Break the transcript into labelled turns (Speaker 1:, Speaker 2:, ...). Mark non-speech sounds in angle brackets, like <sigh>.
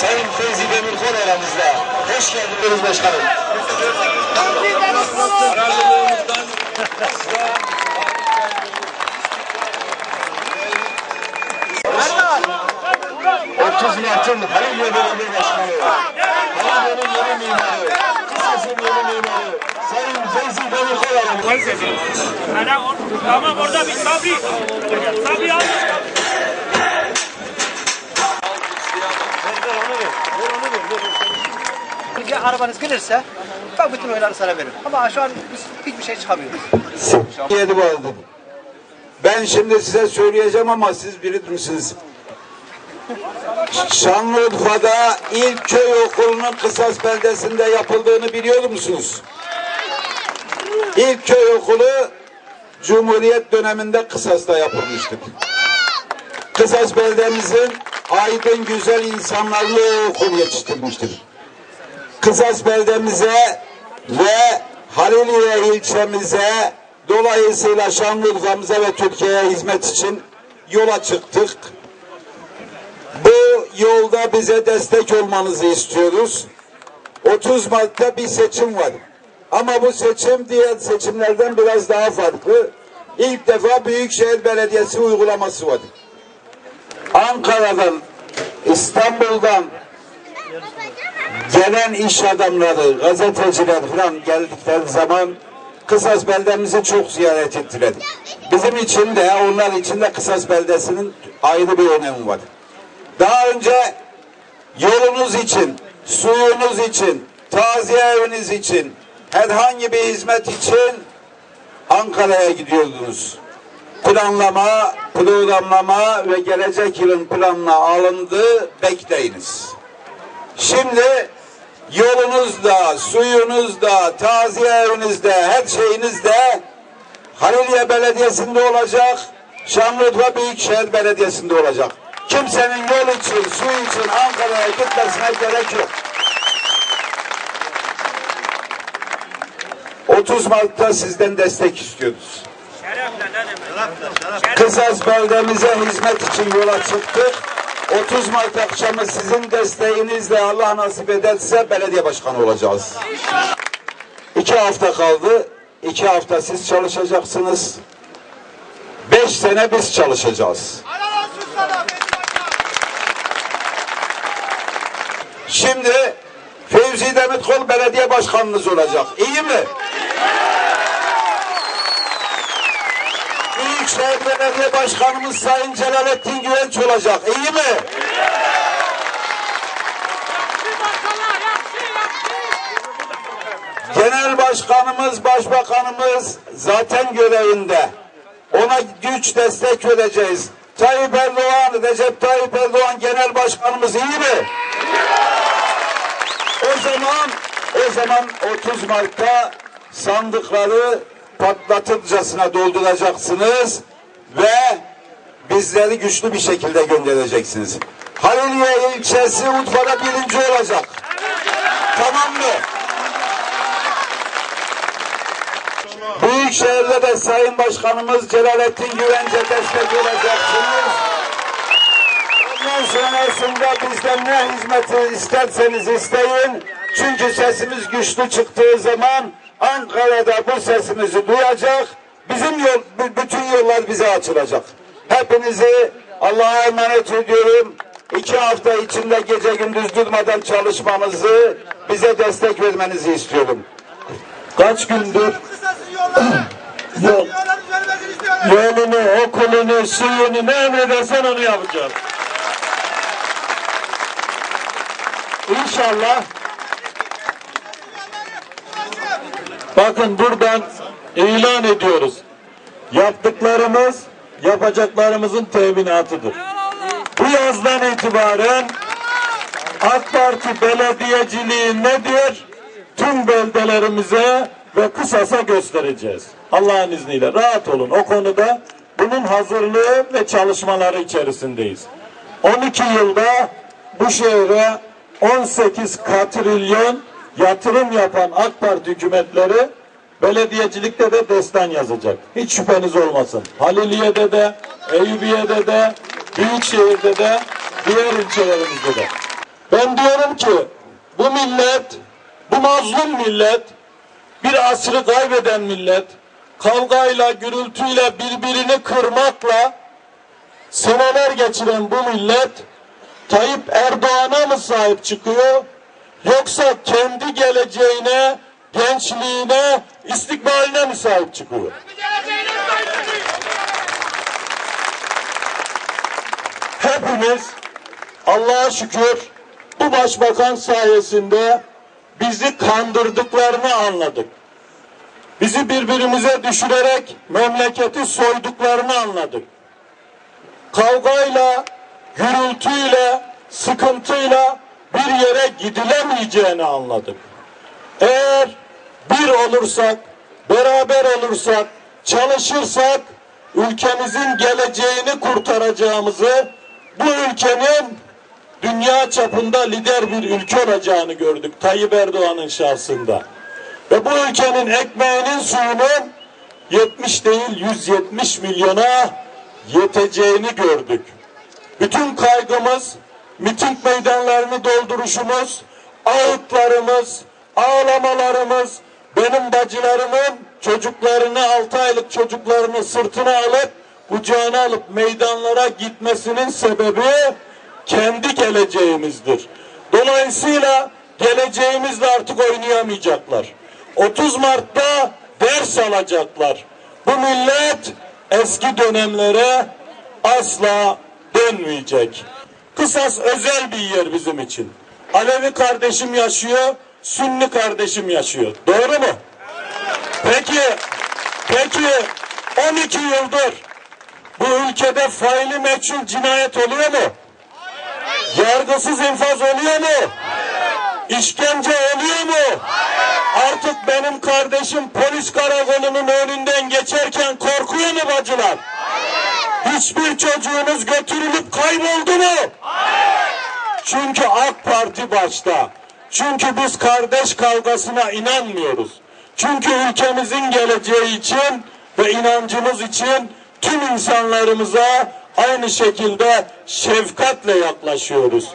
Speaker 1: Sayın Fevzi Demirkol aramızda. Hoş geldiniz başkanım.
Speaker 2: Kararlılığımızdan
Speaker 1: 30 Mart'ın Halilye Belediye Başkanı. Halilye'nin yeni mimarı. Kısas'ın yeni mimarı. Sayın Fevzi Demirkol aramızda.
Speaker 3: Tamam orada bir sabri. Sabri al.
Speaker 4: Arabanız gelirse ben bütün oyları sana veririm. Ama şu an biz hiçbir şey çıkamıyoruz.
Speaker 5: Yedi vardı. Ben şimdi size söyleyeceğim ama siz bilir misiniz? Şanlıurfa'da ilk köy okulunun Kısas beldesinde yapıldığını biliyor musunuz? İlk köy okulu Cumhuriyet döneminde Kısas'ta yapılmıştır. Kısas beldemizin aydın güzel insanlarını o okul yetiştirmiştir. Kısas beldemize ve Haliliye ilçemize dolayısıyla Şanlıurfa'mıza ve Türkiye'ye hizmet için yola çıktık. Bu yolda bize destek olmanızı istiyoruz. 30 Mart'ta bir seçim var. Ama bu seçim diğer seçimlerden biraz daha farklı. İlk defa Büyükşehir Belediyesi uygulaması var. Ankara'dan, İstanbul'dan, gelen iş adamları, gazeteciler falan geldikleri zaman Kısas beldemizi çok ziyaret ettiler. Bizim için de onlar için de Kısas beldesinin ayrı bir önemi var. Daha önce yolunuz için, suyunuz için, taziye eviniz için, herhangi bir hizmet için Ankara'ya gidiyordunuz. Planlama, programlama ve gelecek yılın planına alındı. Bekleyiniz. Şimdi yolunuzda, suyunuzda, taziye evinizde, her şeyinizde Haliliye Belediyesi'nde olacak, Şanlıurfa Büyükşehir Belediyesi'nde olacak. Kimsenin yol için, su için Ankara'ya gitmesine gerek yok. 30 Mart'ta sizden destek istiyoruz. Kısas beldemize hizmet için yola çıktık. 30 Mart akşamı sizin desteğinizle Allah nasip ederse belediye başkanı olacağız. İki hafta kaldı. İki hafta siz çalışacaksınız. Beş sene biz çalışacağız. Şimdi Fevzi Demirkol belediye başkanınız olacak. İyi mi? Büyükşehir Belediye Başkanımız Sayın Celalettin Güvenç olacak. İyi mi? Genel Başkanımız, Başbakanımız zaten görevinde. Ona güç destek vereceğiz. Tayyip Erdoğan, Recep Tayyip Erdoğan Genel Başkanımız iyi mi? O zaman o zaman 30 Mart'ta sandıkları patlatırcasına dolduracaksınız ve bizleri güçlü bir şekilde göndereceksiniz. Haliliye ilçesi Urfa'da birinci olacak. Tamam mı? Büyükşehir'de de Sayın Başkanımız Celalettin Güvence destek olacaksınız. Ondan sonrasında bizden ne hizmeti isterseniz isteyin. Çünkü sesimiz güçlü çıktığı zaman Ankara'da bu sesimizi duyacak. Bizim yol, bütün yollar bize açılacak. Hepinizi Allah'a emanet ediyorum. İki hafta içinde gece gündüz durmadan çalışmamızı, bize destek vermenizi istiyorum. Kaç gündür <clears throat> Yok. yolunu, okulunu, suyunu ne emredersen onu yapacağız. İnşallah bakın buradan ilan ediyoruz. Yaptıklarımız yapacaklarımızın teminatıdır. Bu yazdan itibaren AK Parti belediyeciliği nedir? Tüm beldelerimize ve kısasa göstereceğiz. Allah'ın izniyle rahat olun. O konuda bunun hazırlığı ve çalışmaları içerisindeyiz. 12 yılda bu şehre 18 katrilyon yatırım yapan AK Parti hükümetleri belediyecilikte de destan yazacak. Hiç şüpheniz olmasın. Haliliye'de de, Eyüpiye'de de, Büyükşehir'de de, diğer ilçelerimizde de.
Speaker 1: Ben diyorum ki bu millet, bu mazlum millet, bir asrı kaybeden millet, kavgayla, gürültüyle, birbirini kırmakla seneler geçiren bu millet, Tayyip Erdoğan'a mı sahip çıkıyor, yoksa kendi geleceğine, gençliğine, istikbaline mi sahip çıkıyor? Hepimiz Allah'a şükür bu başbakan sayesinde bizi kandırdıklarını anladık. Bizi birbirimize düşürerek memleketi soyduklarını anladık. Kavgayla, gürültüyle, sıkıntıyla bir yere gidilemeyeceğini anladık. Eğer bir olursak, beraber olursak, çalışırsak ülkemizin geleceğini kurtaracağımızı, bu ülkenin dünya çapında lider bir ülke olacağını gördük Tayyip Erdoğan'ın şahsında. Ve bu ülkenin ekmeğinin suyunun 70 değil 170 milyona yeteceğini gördük. Bütün kaygımız miting meydanlarını dolduruşumuz, ağıtlarımız, ağlamalarımız, benim bacılarımın çocuklarını, 6 aylık çocuklarını sırtına alıp, kucağına alıp meydanlara gitmesinin sebebi kendi geleceğimizdir. Dolayısıyla geleceğimizle artık oynayamayacaklar. 30 Mart'ta ders alacaklar. Bu millet eski dönemlere asla dönmeyecek. Kısas özel bir yer bizim için. Alevi kardeşim yaşıyor, Sünni kardeşim yaşıyor. Doğru mu? Peki, peki 12 yıldır bu ülkede faili meçhul cinayet oluyor mu? Yargısız infaz oluyor mu? İşkence oluyor mu? Artık benim kardeşim polis karakolunun önünden geçerken korkuyor mu bacılar? Hiçbir çocuğunuz götürülüp kayboldu mu? Başta. Çünkü biz kardeş kavgasına inanmıyoruz. Çünkü ülkemizin geleceği için ve inancımız için tüm insanlarımıza aynı şekilde şefkatle yaklaşıyoruz.